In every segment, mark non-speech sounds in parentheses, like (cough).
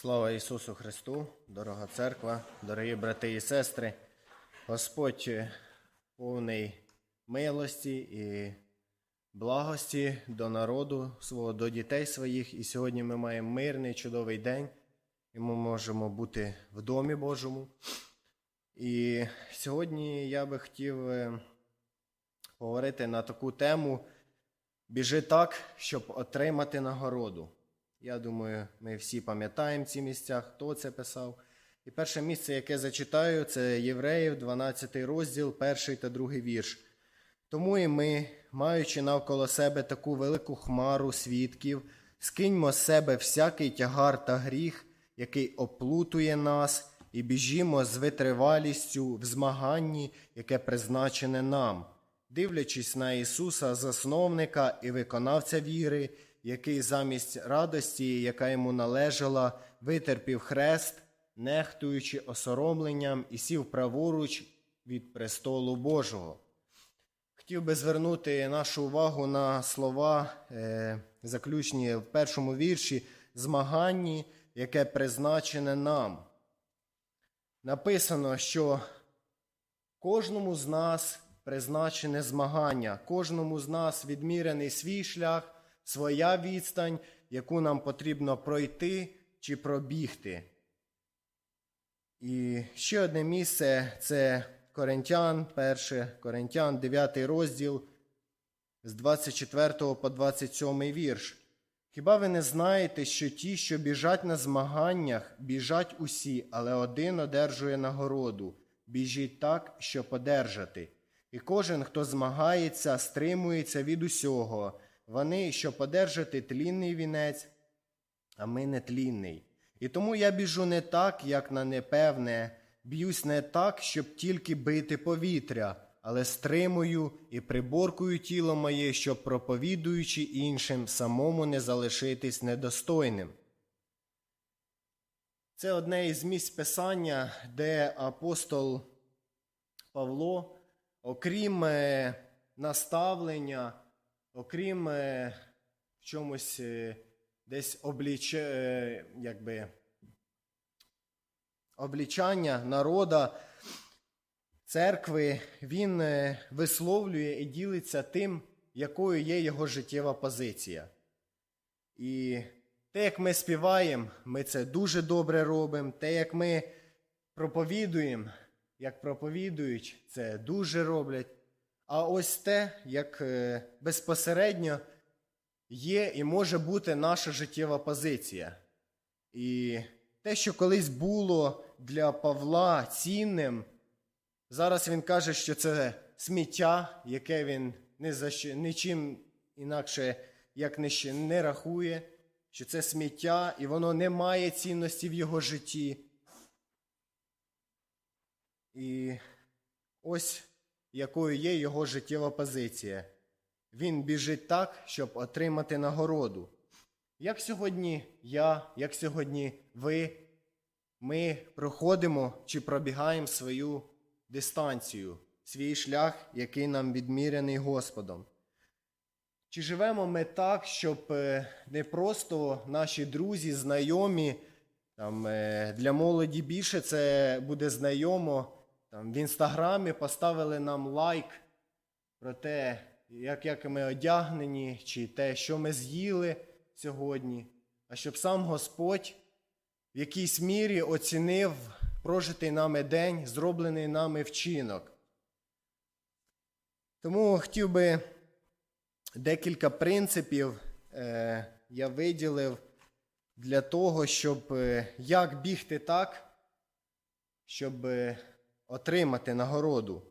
Слава Ісусу Христу, дорога церква, дорогі брати і сестри. Господь е, повний милості і благості до народу свого, до дітей своїх. І сьогодні ми маємо мирний, чудовий день, і ми можемо бути в домі Божому. І сьогодні я би хотів е, поговорити на таку тему Біжи так, щоб отримати нагороду. Я думаю, ми всі пам'ятаємо ці місця, хто це писав. І перше місце, яке зачитаю, це Євреїв, 12 розділ, перший та другий вірш. Тому і ми, маючи навколо себе таку велику хмару свідків, скиньмо з себе всякий тягар та гріх, який оплутує нас, і біжімо з витривалістю в змаганні, яке призначене нам, дивлячись на Ісуса, засновника і виконавця віри, який замість радості, яка йому належала, витерпів хрест, нехтуючи осоромленням і сів праворуч від престолу Божого. Хотів би звернути нашу увагу на слова, е, заключені в першому вірші, змаганні, яке призначене нам. Написано, що кожному з нас призначене змагання, кожному з нас відмірений свій шлях, своя відстань, яку нам потрібно пройти чи пробігти. І ще одне місце це Коринтян, 1 Коринтян, 9 розділ з 24 по 27 вірш. Хіба ви не знаєте, що ті, що біжать на змаганнях, біжать усі, але один одержує нагороду. Біжіть так, щоб одержати. І кожен, хто змагається, стримується від усього. Вони, щоб одержати тлінний вінець, а ми не тлінний. І тому я біжу не так, як на непевне, б'юсь не так, щоб тільки бити повітря, але стримую і приборкую тіло моє, щоб, проповідуючи іншим, самому не залишитись недостойним. Це одне із місць писання, де апостол Павло, окрім е, наставлення, окрім е, в чомусь е, десь обліч, е, якби, облічання народа, церкви, він висловлює і ділиться тим, якою є його життєва позиція. І те, як ми співаємо, ми це дуже добре робимо. Те, як ми проповідуємо, як проповідують, це дуже роблять. А ось те, як е, безпосередньо є і може бути наша життєва позиція. І те, що колись було для Павла цінним, зараз він каже, що це сміття, яке він не за нічим інакше як не, ще- не рахує, що це сміття, і воно не має цінності в його житті. І ось якою є його життєва позиція. Він біжить так, щоб отримати нагороду. Як сьогодні я, як сьогодні ви, ми проходимо чи пробігаємо свою дистанцію, свій шлях, який нам відміряний Господом. Чи живемо ми так, щоб е, не просто наші друзі, знайомі, там, е, для молоді більше це буде знайомо, там, в інстаграмі поставили нам лайк про те, як, як ми одягнені, чи те, що ми з'їли сьогодні, а щоб сам Господь в якійсь мірі оцінив прожитий нами день, зроблений нами вчинок. Тому хотів би декілька принципів е, я виділив для того, щоб е, як бігти так, щоб е, отримати нагороду.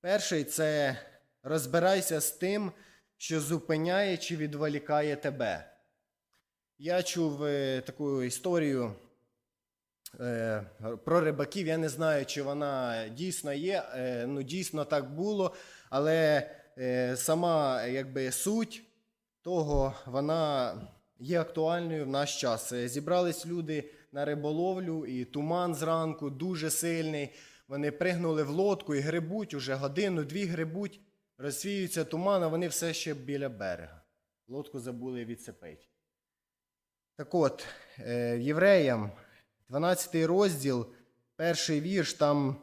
Перший це розбирайся з тим, що зупиняє чи відволікає тебе. Я чув е, таку історію е, про рибаків. Я не знаю, чи вона дійсно є. Е, ну, дійсно так було, але сама якби, суть того, вона є актуальною в наш час. Зібрались люди на риболовлю, і туман зранку дуже сильний. Вони пригнули в лодку і грибуть уже годину-дві грибуть, розсвіюється туман, а вони все ще біля берега. Лодку забули відцепити. Так от, е, євреям, 12 розділ, перший вірш, там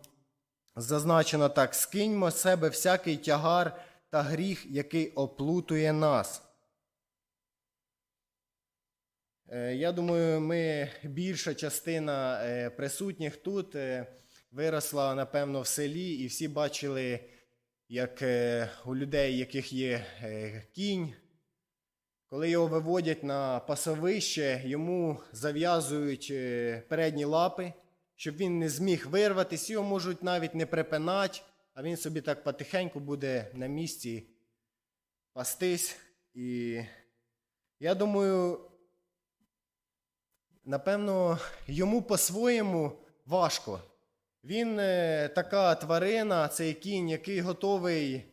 зазначено так: скиньмо з себе всякий тягар та гріх, який оплутує нас. Е, Я думаю, ми більша частина е, присутніх тут виросла, напевно, в селі, і всі бачили, як е, у людей, яких є е, кінь, коли його виводять на пасовище, йому зав'язують е, передні лапи, щоб він не зміг вирватися, його можуть навіть не припинати, а він собі так потихеньку буде на місці пастись. І я думаю, напевно, йому по-своєму важко. Він е, така тварина, цей кінь, який готовий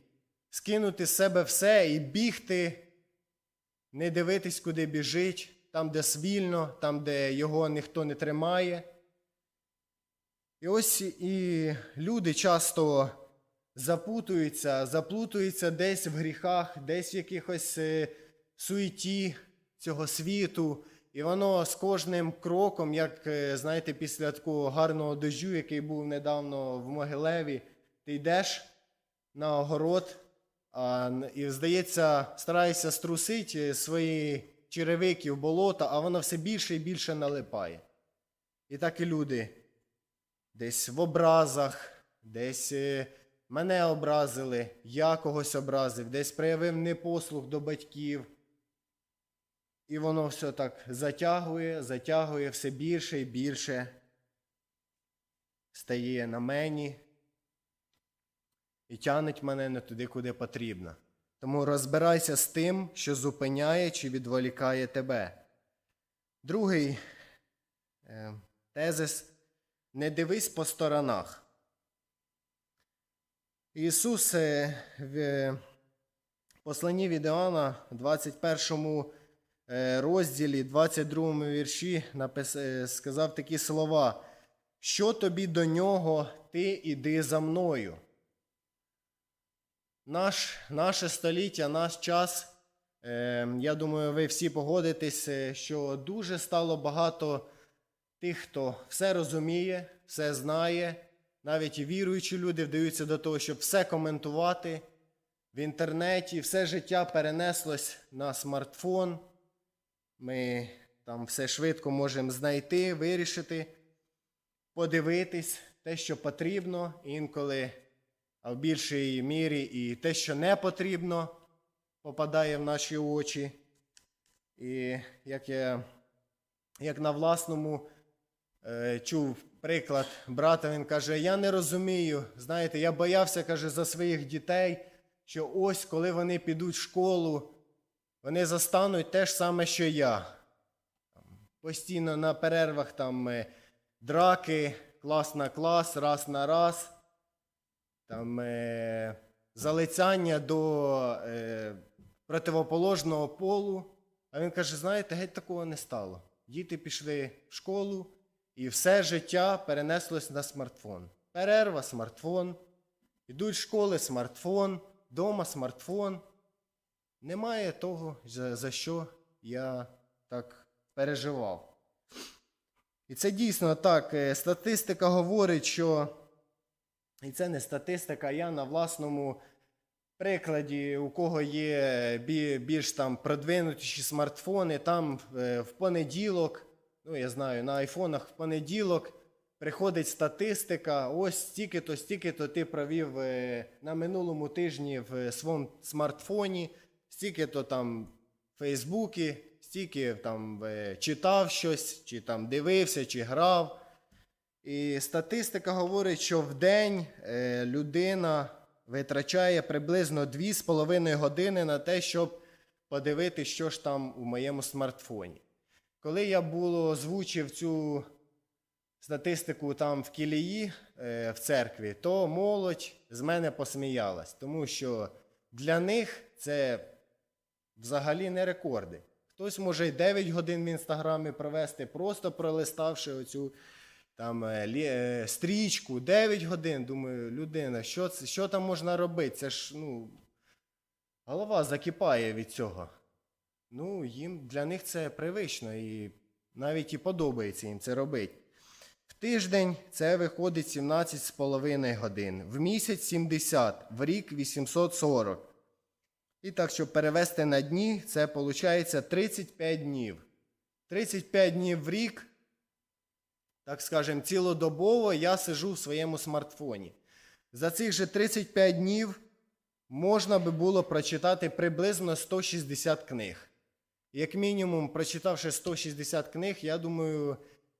скинути з себе все і бігти, не дивитись, куди біжить, там, де свільно, там, де його ніхто не тримає. І ось і люди часто запутуються, заплутуються десь в гріхах, десь в якихось е, суеті цього світу. І воно з кожним кроком, як е, знаєте, після такого гарного дощу, який був недавно в Могилеві, ти йдеш на огород, а, і, здається, стараєшся струсити свої черевики в болото, а воно все більше і більше налипає. І так і люди десь в образах, десь е, мене образили, я когось образив, десь проявив непослух до батьків. І воно все так затягує, затягує все більше і більше стає на мені і тянеть мене не туди, куди потрібно. Тому розбирайся з тим, що зупиняє чи відволікає тебе. Другий е, тезис не дивись по сторонах. Ісус е, в е, посланні від Іоанна, 21 е, розділі, 22 вірші, е, сказав такі слова: Що тобі до нього, ти іди за мною. Наш, наше століття, наш час, е, я думаю, ви всі погодитесь, е, що дуже стало багато тих, хто все розуміє, все знає, навіть віруючі люди вдаються до того, щоб все коментувати в інтернеті, все життя перенеслось на смартфон. Ми там все швидко можемо знайти, вирішити, подивитись те, що потрібно, інколи, а в більшій мірі і те, що не потрібно, попадає в наші очі. І як я як на власному е, чув приклад брата, він каже: Я не розумію. Знаєте, я боявся, каже, за своїх дітей, що ось коли вони підуть в школу, вони застануть те ж саме, що я. Постійно на перервах там е, драки, клас на клас, раз на раз, там е, залицяння до е, противоположного полу. А він каже: знаєте, геть такого не стало. Діти пішли в школу, і все життя перенеслось на смартфон. Перерва, смартфон. Ідуть з школи, смартфон, вдома смартфон. Немає того, за, за що я так переживав. І це дійсно так. е, Статистика говорить, що. І це не статистика, я на власному прикладі, у кого є більш там продвинутіші смартфони, там е, в понеділок, ну я знаю, на айфонах в понеділок приходить статистика, ось стільки-то, стільки-то ти провів е, на минулому тижні в своєму смартфоні, стільки-то там в Фейсбуці, стільки там е, читав щось, чи там дивився, чи грав. І статистика говорить, що в день е, людина витрачає приблизно 2,5 години на те, щоб подивитися, що ж там у моєму смартфоні. Коли я було озвучив цю статистику там в кілії е, в церкві, то молодь з мене посміялась, тому що для них це взагалі не рекорди. Хтось може й 9 годин в інстаграмі провести, просто пролиставши оцю там е, е, стрічку, 9 годин. Думаю, людина, що, це, що там можна робити? Це ж ну, голова закипає від цього. Ну, їм для них це привично. І навіть і подобається їм це робити. В тиждень це виходить 17,5 годин, в місяць 70, в рік 840. І так, щоб перевести на дні, це виходить 35 днів. 35 днів в рік, так скажемо, цілодобово я сижу в своєму смартфоні. За цих же 35 днів можна би було прочитати приблизно 160 книг. Як мінімум, прочитавши 160 книг, я думаю,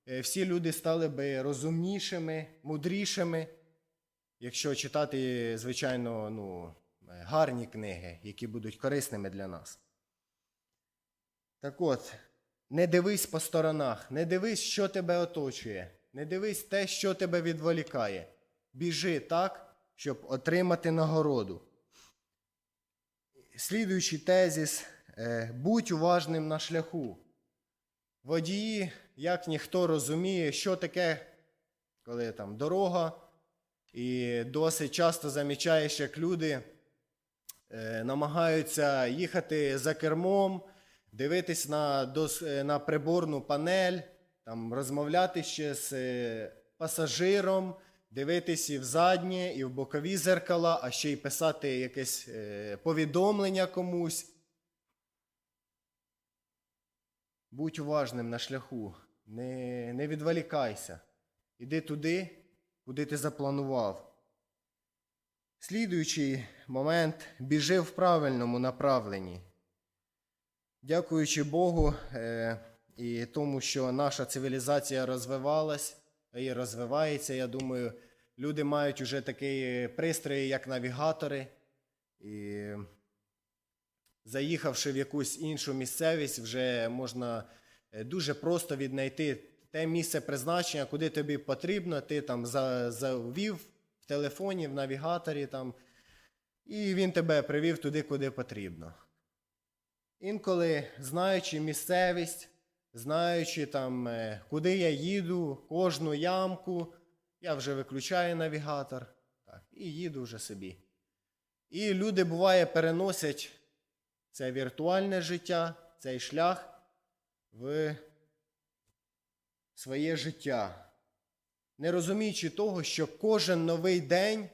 е, всі люди стали би розумнішими, мудрішими, якщо читати, звичайно, ну, гарні книги, які будуть корисними для нас. Так от, не дивись по сторонах, не дивись, що тебе оточує, не дивись те, що тебе відволікає. Біжи так, щоб отримати нагороду. Слідуючий тезіс е, будь уважним на шляху. Водії, як ніхто розуміє, що таке, коли там дорога, і досить часто замічаєш, як люди е, намагаються їхати за кермом, дивитись на, е, на приборну панель, там, розмовляти ще з е, пасажиром, дивитись і в заднє, і в бокові зеркала, а ще й писати якесь е, повідомлення комусь. Будь уважним на шляху, не, не відволікайся. Іди туди, куди ти запланував. Слідуючий момент біжи в правильному направленні. Дякуючи Богу е, і тому, що наша цивілізація розвивалась і розвивається, я думаю, люди мають уже такі пристрої, як навігатори. І заїхавши в якусь іншу місцевість, вже можна е, дуже просто віднайти те місце призначення, куди тобі потрібно. Ти там завів в телефоні, в навігаторі, там, і він тебе привів туди, куди потрібно. Інколи, знаючи місцевість, знаючи там, е, куди я їду, кожну ямку, я вже виключаю навігатор так, і їду вже собі. І люди, буває, переносять це віртуальне життя, цей шлях в своє життя, не розуміючи того, що кожен новий день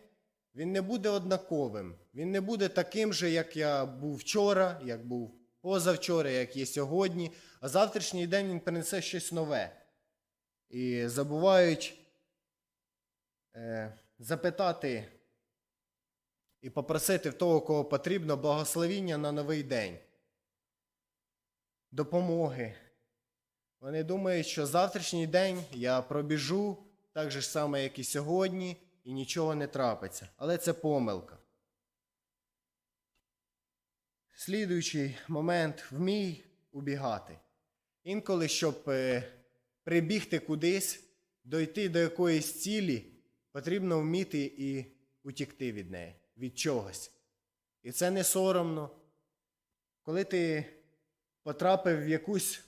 він не буде однаковим. Він не буде таким же, як я був вчора, як був позавчора, як є сьогодні. А завтрашній день він принесе щось нове. І забувають е, запитати і попросити в того, кого потрібно, благословіння на новий день, допомоги. Вони думають, що завтрашній день я пробіжу так же ж само, як і сьогодні, і нічого не трапиться. Але це помилка. Слідуючий момент вмій убігати. Інколи, щоб е, прибігти кудись, дойти до якоїсь цілі, потрібно вміти і утікти від неї, від чогось. І це не соромно. Коли ти потрапив в якусь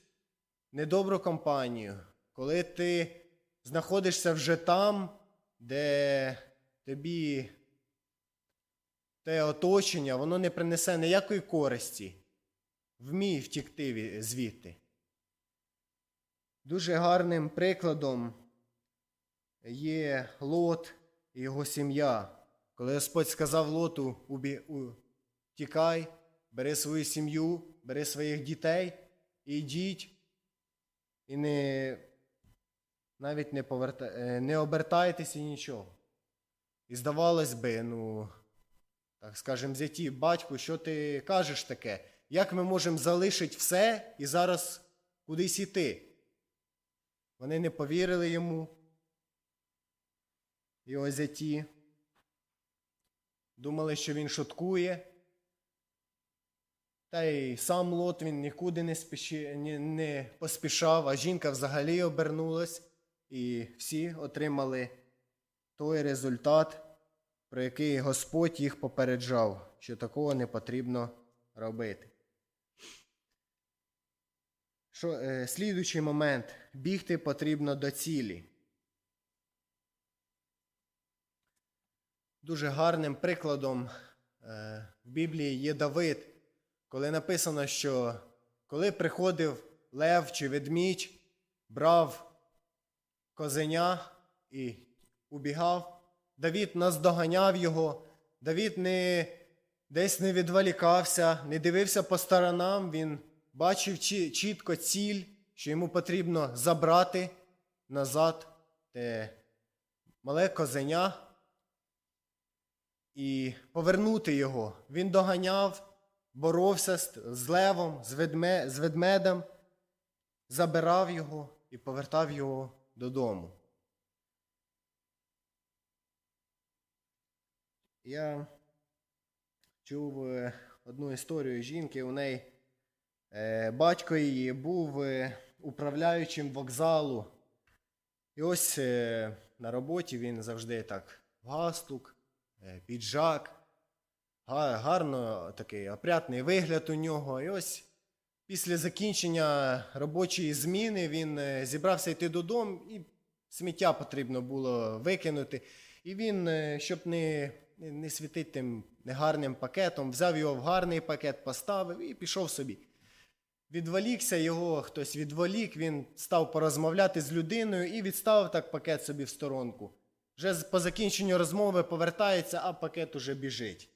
недобру компанію, коли ти знаходишся вже там, де тобі те оточення, воно не принесе ніякої користі. Вмій втікти звідти. Дуже гарним прикладом є Лот і його сім'я. Коли Господь сказав Лоту, «Убі- у- тікай, бери свою сім'ю, бери своїх дітей і йдіть, і не, навіть не, поверта, е, не обертайтеся нічого. І здавалось би, ну, так скажем, зяті, батьку, що ти кажеш таке? Як ми можемо залишити все і зараз кудись іти? Вони не повірили йому. Його зяті. Думали, що він шуткує. Та й сам Лот він нікуди не, спіші, не, не поспішав, а жінка взагалі обернулась, і всі отримали той результат, про який Господь їх попереджав, що такого не потрібно робити. Що, е, слідуючий момент. Бігти потрібно до цілі. Дуже гарним прикладом е, в Біблії є Давид, коли написано, що коли приходив лев чи ведмідь брав козеня і убігав. Давід наздоганяв його. Давід не, десь не відволікався, не дивився по сторонам. Він бачив чітко ціль, що йому потрібно забрати назад те мале козеня і повернути його. Він доганяв, боровся з, левом, з, ведме, з ведмедем, забирав його і повертав його додому. Я чув е, одну історію жінки. У неї е, батько її був е, управляючим вокзалу. І ось на роботі він завжди так е, піджак, гарно такий опрятний вигляд у нього. І ось після закінчення робочої зміни він зібрався йти додому, і сміття потрібно було викинути. І він, щоб не, не, світити тим негарним пакетом, взяв його в гарний пакет, поставив і пішов собі. Відволікся його, хтось відволік, він став порозмовляти з людиною і відставив так пакет собі в сторонку. Вже по закінченню розмови повертається, а пакет уже біжить.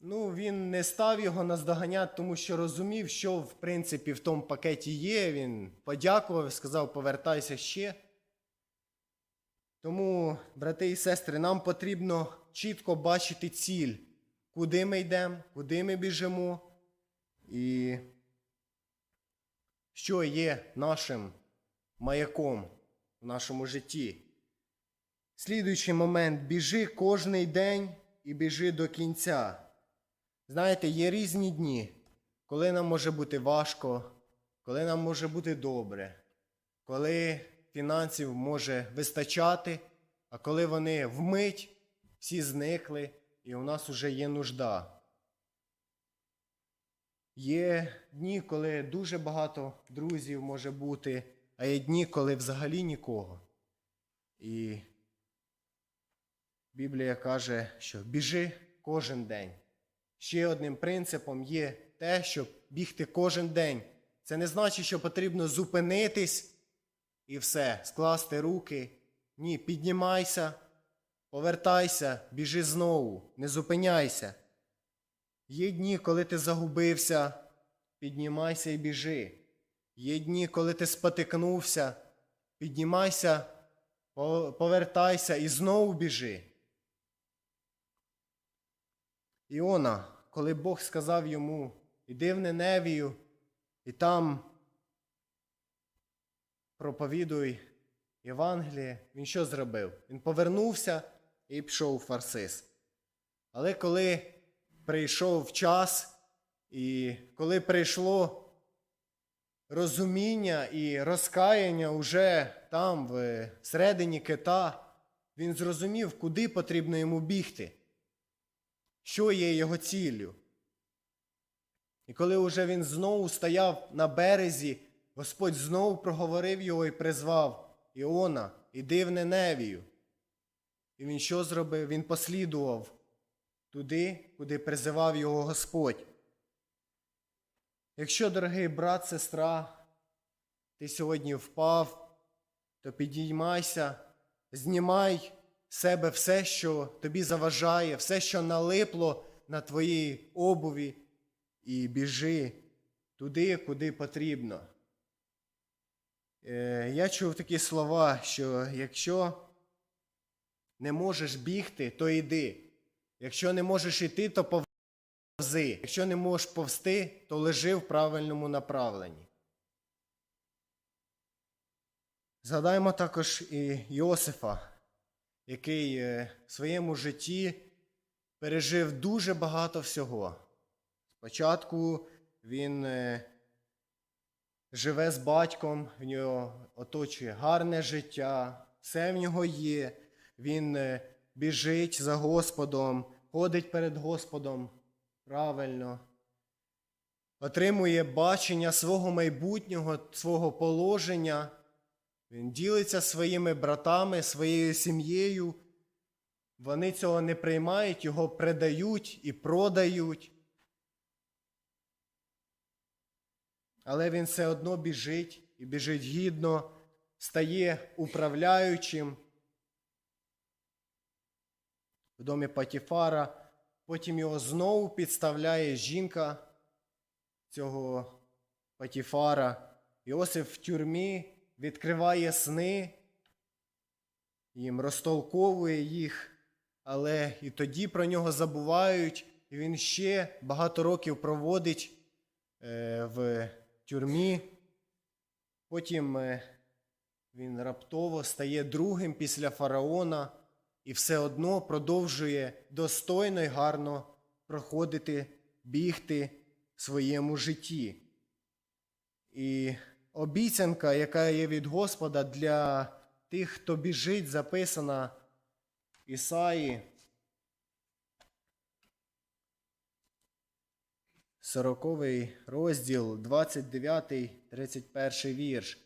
Ну, він не став його наздоганяти, тому що розумів, що в принципі в тому пакеті є. Він подякував, сказав, повертайся ще. Тому, брати і сестри, нам потрібно чітко бачити ціль, куди ми йдемо, куди ми біжимо, і що є нашим маяком в нашому житті. Слідуючий момент біжи кожний день і біжи до кінця. Знаєте, є різні дні, коли нам може бути важко, коли нам може бути добре, коли фінансів може вистачати, а коли вони вмить, всі зникли, і у нас вже є нужда. Є дні, коли дуже багато друзів може бути, а є дні, коли взагалі нікого. І Біблія каже, що біжи кожен день. Ще одним принципом є те, щоб бігти кожен день. Це не значить, що потрібно зупинитись і все, скласти руки. Ні, піднімайся, повертайся, біжи знову, не зупиняйся. Є дні, коли ти загубився, піднімайся і біжи. Є дні, коли ти спотикнувся, піднімайся, повертайся і знову біжи. Іона, коли Бог сказав йому, іди в Неневію, і там проповідуй Євангеліє, він що зробив? Він повернувся і пішов у Фарсис. Але коли прийшов час, і коли прийшло розуміння і розкаяння уже там, в середині кита, він зрозумів, куди потрібно йому бігти, що є його ціллю. І коли уже він знову стояв на березі, Господь знову проговорив його і призвав Іона, іди в Неневію. І він що зробив? Він послідував туди, куди призивав його Господь. Якщо, дорогий брат, сестра, ти сьогодні впав, то підіймайся, знімай з себе все, що тобі заважає, все, що налипло на твоїй обуві, і біжи туди, куди потрібно. Е, Я чув такі слова, що якщо не можеш бігти, то йди. Якщо не можеш йти, то повзи. Якщо не можеш повзти, то лежи в правильному направленні. Згадаємо також і Йосифа, який е, в своєму житті пережив дуже багато всього. Спочатку він е, живе з батьком, в нього оточує гарне життя, все в нього є. Він е, біжить за Господом, ходить перед Господом правильно, отримує бачення свого майбутнього, свого положення. Він ділиться своїми братами, своєю сім'єю. Вони цього не приймають, його предають і продають. Але він все одно біжить і біжить гідно, стає управляючим в домі Патіфара. Потім його знову підставляє жінка цього Патіфара. Іосиф в тюрмі відкриває сни, їм розтолковує їх, але і тоді про нього забувають, і він ще багато років проводить е, в тюрмі. Потім е, він раптово стає другим після фараона і все одно продовжує достойно і гарно проходити, бігти в своєму житті. І обіцянка, яка є від Господа для тих, хто біжить, записана в Ісаї. 40 розділ, 29, 31 вірш.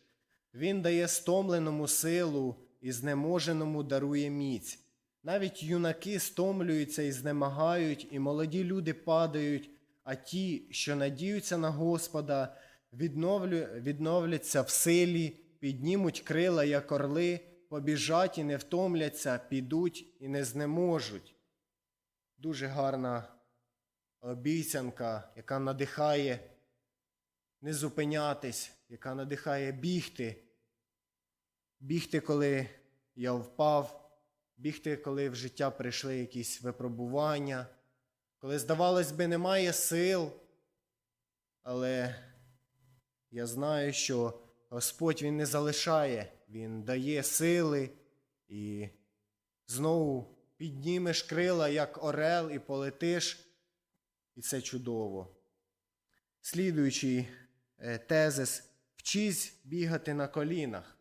Він дає стомленому силу і знеможеному дарує міць. Навіть юнаки стомлюються і знемагають, і молоді люди падають, а ті, що надіються на Господа, відновлю, відновляться в силі, піднімуть крила, як орли, побіжать і не втомляться, підуть і не знеможуть. Дуже гарна обіцянка, яка надихає не зупинятись, яка надихає бігти. Бігти, коли я впав, бігти, коли в життя прийшли якісь випробування, коли, здавалось би, немає сил, але я знаю, що Господь Він не залишає, Він дає сили і знову піднімеш крила, як орел, і полетиш, і це чудово. Слідуючий е, тезис вчись бігати на колінах.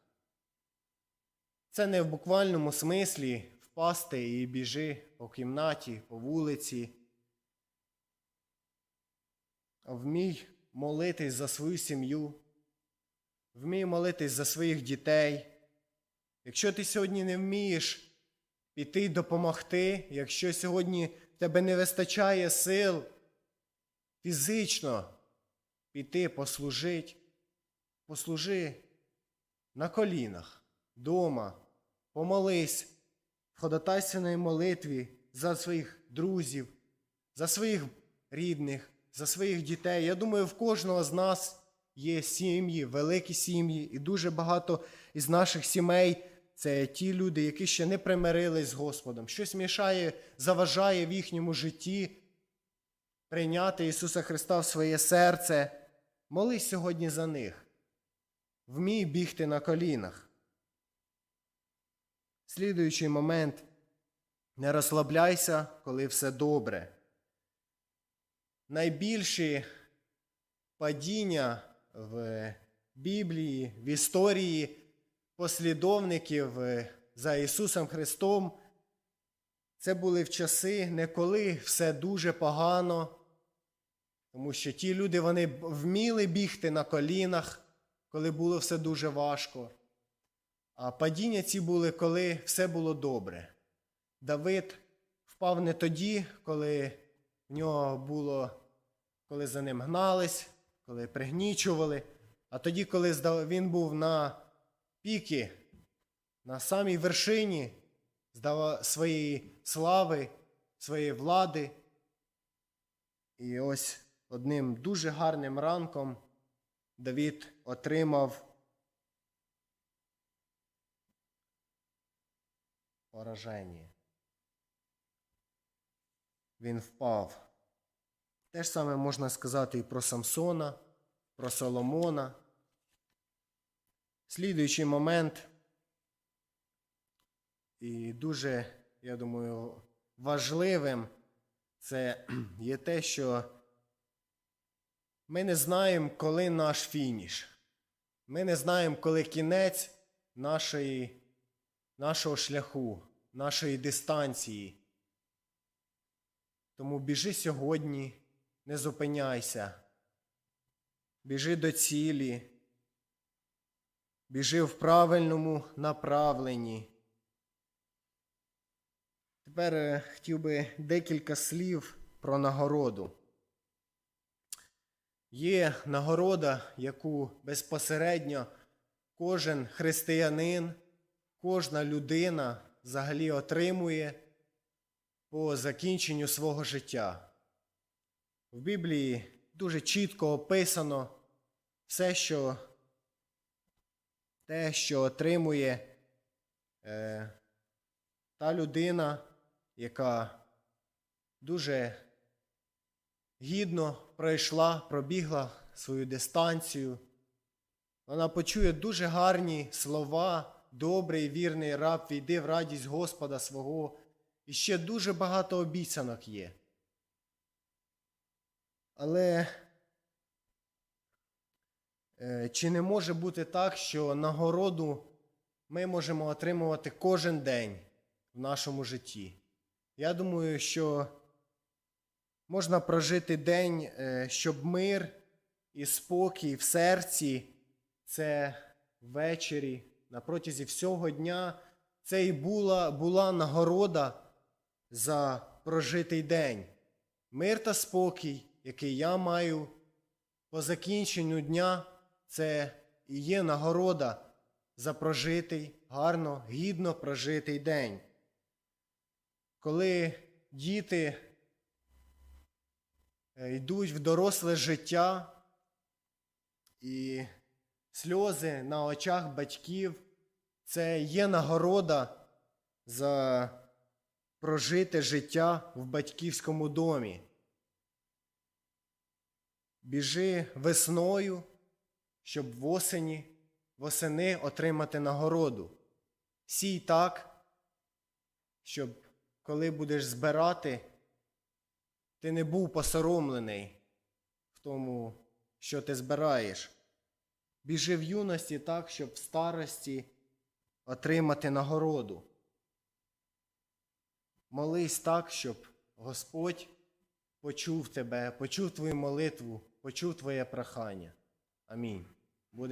Це не в буквальному смислі впасти і біжи по кімнаті, по вулиці. А вмій молитись за свою сім'ю, вмій молитись за своїх дітей. Якщо ти сьогодні не вмієш піти допомогти, якщо сьогодні в тебе не вистачає сил фізично піти послужити, послужи на колінах, дома, помолись в ходатайственної молитві за своїх друзів, за своїх рідних, за своїх дітей. Я думаю, в кожного з нас є сім'ї, великі сім'ї, і дуже багато із наших сімей це ті люди, які ще не примирились з Господом. Щось мішає, заважає в їхньому житті прийняти Ісуса Христа в своє серце. Молись сьогодні за них. Вмій бігти на колінах. Слідуючий момент. Не розслабляйся, коли все добре. Найбільші падіння в Біблії, в історії послідовників е, за Ісусом Христом. Це були в часи, не коли все дуже погано, тому що ті люди вони вміли бігти на колінах, коли було все дуже важко. А падіння ці були, коли все було добре. Давид впав не тоді, коли в нього було, коли за ним гнались, коли пригнічували, а тоді, коли він був на піки, на самій вершині своєї слави, своєї влади. І ось одним дуже гарним ранком Давід отримав пораження. Він впав. Те ж саме можна сказати і про Самсона, про Соломона. Слідуючий момент, і дуже, я думаю, важливим це (clears throat) є те, що ми не знаємо, коли наш фініш. Ми не знаємо, коли кінець нашої, нашого шляху, нашої дистанції. Тому біжи сьогодні, не зупиняйся, біжи до цілі, біжи в правильному направленні. Тепер е, хотів би декілька слів про нагороду. Є нагорода, яку безпосередньо кожен християнин, кожна людина взагалі отримує по закінченню свого життя. В Біблії дуже чітко описано все, що те, що отримує е, та людина, яка дуже гідно пройшла, пробігла свою дистанцію. Вона почує дуже гарні слова, добрий, вірний раб, війди в радість Господа свого. І ще дуже багато обіцянок є. Але е, чи не може бути так, що нагороду ми можемо отримувати кожен день в нашому житті? Я думаю, що можна прожити день, е, щоб мир і спокій в серці це ввечері, на протязі всього дня. Це і була, була нагорода за прожитий день. Мир та спокій, який я маю по закінченню дня, це і є нагорода за прожитий, гарно, гідно прожитий день. Коли діти йдуть в доросле життя і сльози на очах батьків, це є нагорода за прожите життя в батьківському домі. Біжи весною, щоб восені, восени отримати нагороду. Сій так, щоб коли будеш збирати, ти не був посоромлений в тому, що ти збираєш. Біжи в юності так, щоб в старості отримати нагороду. Молись так, щоб Господь почув тебе, почув твою молитву, почув твоє прохання. Амінь. Будемо